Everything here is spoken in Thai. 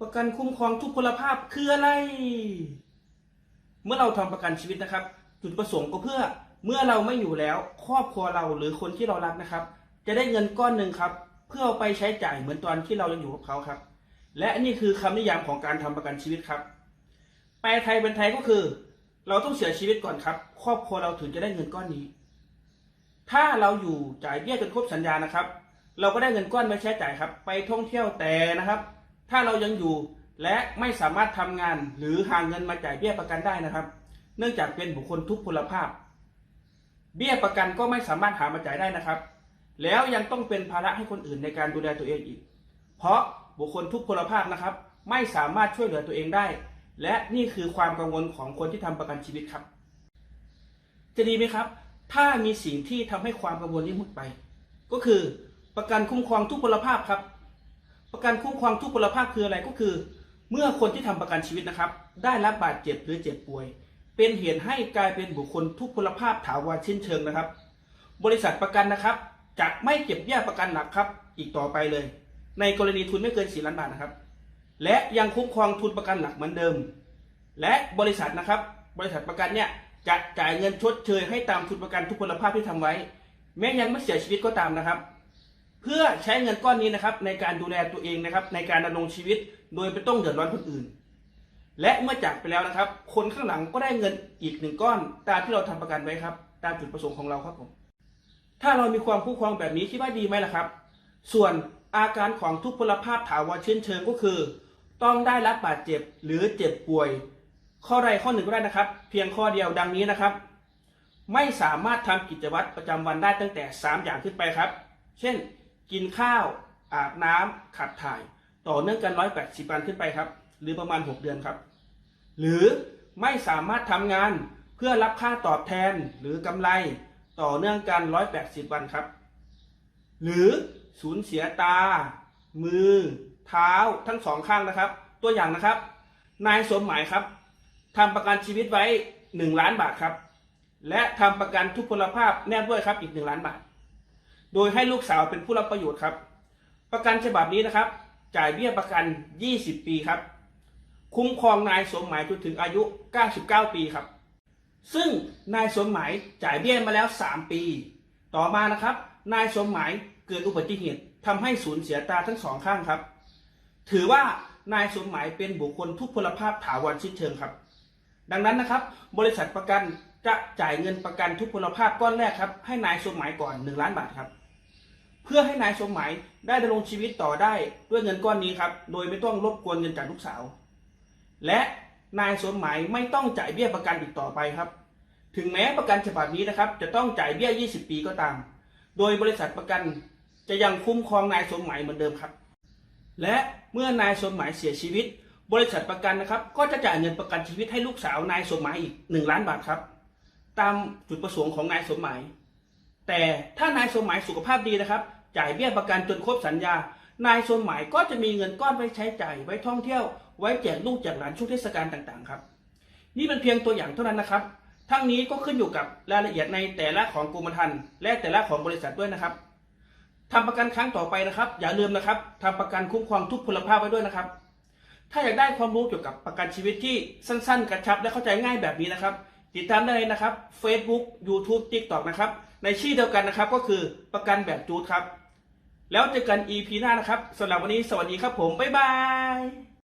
ประกันคุ้มครองทุกพลภาพคืออะไร เมื่อเราทำประกันชีวิตนะครับ จุดประสงค์ก็เพื่อเมื่อเราไม่อยู่แล้ว ครอบครัวเราหรือคนที่เรารักนะครับ จะได้เงินก้อนหนึ่งครับ เพื่อเอาไปใช้จ่ายเหมือนตอนที่เรายังอยู่กับเขาครับ และนี่คือคำนิยามของการทำประกันชีวิตครับแปลไทยเป็นไทยก็คือ เราต้องเสียชีวิตก่อนครับ ครอบครัวเราถึงจะได้เงินก้อนนี้ ถ้าเราอยู่จ่ายเบี้ยจนครบสัญญานะครับ เราก็ได้เงินก้อนไว้ใช้จ่ายครับ ไปท่องเที่ยวแต่นะครับ ถ้าเรายังอยู่และไม่สามารถทำงานหรือหาเงินมาจ่ายเบี้ยประกันได้นะครับ เนื่องจากเป็นบุคคลทุกพลภาพ เบี้ยประกันก็ไม่สามารถหามาจ่ายได้นะครับ แล้วยังต้องเป็นภาระให้คนอื่นในการดูแลตัวเองอีก เพราะบุคคลทุกพลภาพนะครับ ไม่สามารถช่วยเหลือตัวเองได้ และนี่คือความกังวลของคนที่ทำประกันชีวิตครับ จะดีไหมครับ ถ้ามีสิ่งที่ทำให้ความกังวลนี้หมดไป ก็คือประกันคุ้มครองทุกพลภาพครับ ประกันคุ้มครองทุกพลภาพคืออะไรก็คือ เมื่อคนที่ทำประกันชีวิตนะครับ ได้รับบาดเจ็บหรือเจ็บป่วย เป็นเหตุให้กลายเป็นบุคคลทุกพลภาพถาวรเชิ้นเชิงนะครับ บริษัทประกันนะครับจะไม่เก็บเบี้ยประกันหลักครับ อีกต่อไปเลย ในกรณีทุนไม่เกิน4ล้านบาทนะครับ และยังคุ้มครองทุนประกันหลักเหมือนเดิม และบริษัทนะครับ บริษัทประกันเนี่ยจะจ่ายเงินชดเชยให้ตามทุนประกันทุกพลภาพที่ทำไว้ แม้ยังไม่เสียชีวิตก็ตามนะครับ เพื่อใช้เงินก้อนนี้นะครับ ในการดูแลตัวเองนะครับ ในการดำรงชีวิต โดยไม่ต้องเดือดร้อนคนอื่น และเมื่อจากไปแล้วนะครับ คนข้างหลังก็ได้เงินอีกหนึ่งก้อน ตามที่เราทำประกันไว้ครับ ตามจุดประสงค์ของเราครับผมถ้าเรามีความคุ้มครองแบบนี้คิดว่าดีไหมล่ะครับ ส่วนอาการของทุกพลภาพถาวรเชื้นเชิงก็คือ ต้องได้รับบาดเจ็บหรือเจ็บป่วย ข้อใดข้อหนึ่งก็ได้นะครับ เพียงข้อเดียวดังนี้นะครับ ไม่สามารถทำกิจวัตรประจำวันได้ตั้งแต่ 3 อย่างขึ้นไปครับ เช่น กินข้าวอาบน้ำขับถ่าย ต่อเนื่องกัน 180 วันขึ้นไปครับ หรือประมาณ 6 เดือนครับ หรือไม่สามารถทำงานเพื่อรับค่าตอบแทนหรือกำไรต่อเนื่องกัน 180 วันครับ หรือสูญเสียตา มือ เท้าทั้งสองข้างนะครับ ตัวอย่างนะครับ นายสมหมายครับทำประกันชีวิตไว้ 1 ล้านบาทครับ และทำประกันทุกพลภาพแนบด้วยครับอีก 1 ล้านบาท โดยให้ลูกสาวเป็นผู้รับประโยชน์ครับ ประกันฉบับนี้นะครับ จ่ายเบี้ยประกัน 20 ปีครับ คุ้มครองนายสมหมายจนถึงอายุ 99 ปีครับ ซึ่งนายสมหมายจ่ายเบี้ยมาแล้ว 3 ปี ต่อมานะครับ นายสมหมายเกิดอุบัติเหตุทำให้สูญเสียตาทั้งสองข้างครับ ถือว่านายสมหมายเป็นบุคคลทุพพลภาพถาวรชิ้นเชิงครับ ดังนั้นนะครับ บริษัทประกันจะจ่ายเงินประกันทุพพลภาพก้อนแรกครับ ให้นายสมหมายก่อน 1 ล้านบาทครับ เพื่อให้นายสมหมายได้ดำรงชีวิตต่อได้ด้วยเงินก้อนนี้ครับ โดยไม่ต้องรบกวนเงินจากลูกสาว และนายสมหมายไม่ต้องจ่ายเบี้ยประกันอีกต่อไปครับ ถึงแม้ประกันฉบับนี้นะครับ จะต้องจ่ายเบี้ย 20 ปีก็ตาม โดยบริษัทประกันจะยังคุ้มครองนายสมหมายเหมือนเดิมครับ และเมื่อนายสมหมายเสียชีวิต บริษัทประกันนะครับ ก็จะจ่ายเงินประกันชีวิตให้ลูกสาวนายสมหมายอีก 1 ล้านบาทครับ ตามจุดประสงค์ของนายสมหมาย แต่ถ้านายสมหมายสุขภาพดีนะครับ จ่ายเบี้ยประกันจนครบสัญญา นายสมหมายก็จะมีเงินก้อนไว้ใช้จ่ายไว้ท่องเที่ยว ไว้แจกลูกแจกหลานช่วงเทศกาลต่างๆ ครับ นี่เป็นเพียงตัวอย่างเท่านั้นนะครับ ทั้งนี้ก็ขึ้นอยู่กับรายละเอียดในแต่ละของกรมธรรม์และแต่ละของบริษัทด้วยนะครับทำประกันครั้งต่อไปนะครับ อย่าลืมนะครับทำประกันคุ้มครองทุกพลภาพไว้ด้วยนะครับ ถ้าอยากได้ความรู้เกี่ยวกับประกันชีวิตที่สั้น ๆ กระชับและเข้าใจง่ายแบบนี้นะครับ ติดตามได้เลยนะครับ Facebook YouTube TikTok นะครับ ในชื่อเดียวกันนะครับ ก็คือประกันแบบจูดครับ แล้วเจอกัน EP หน้านะครับสำหรับวันนี้สวัสดีครับผม บ๊ายบาย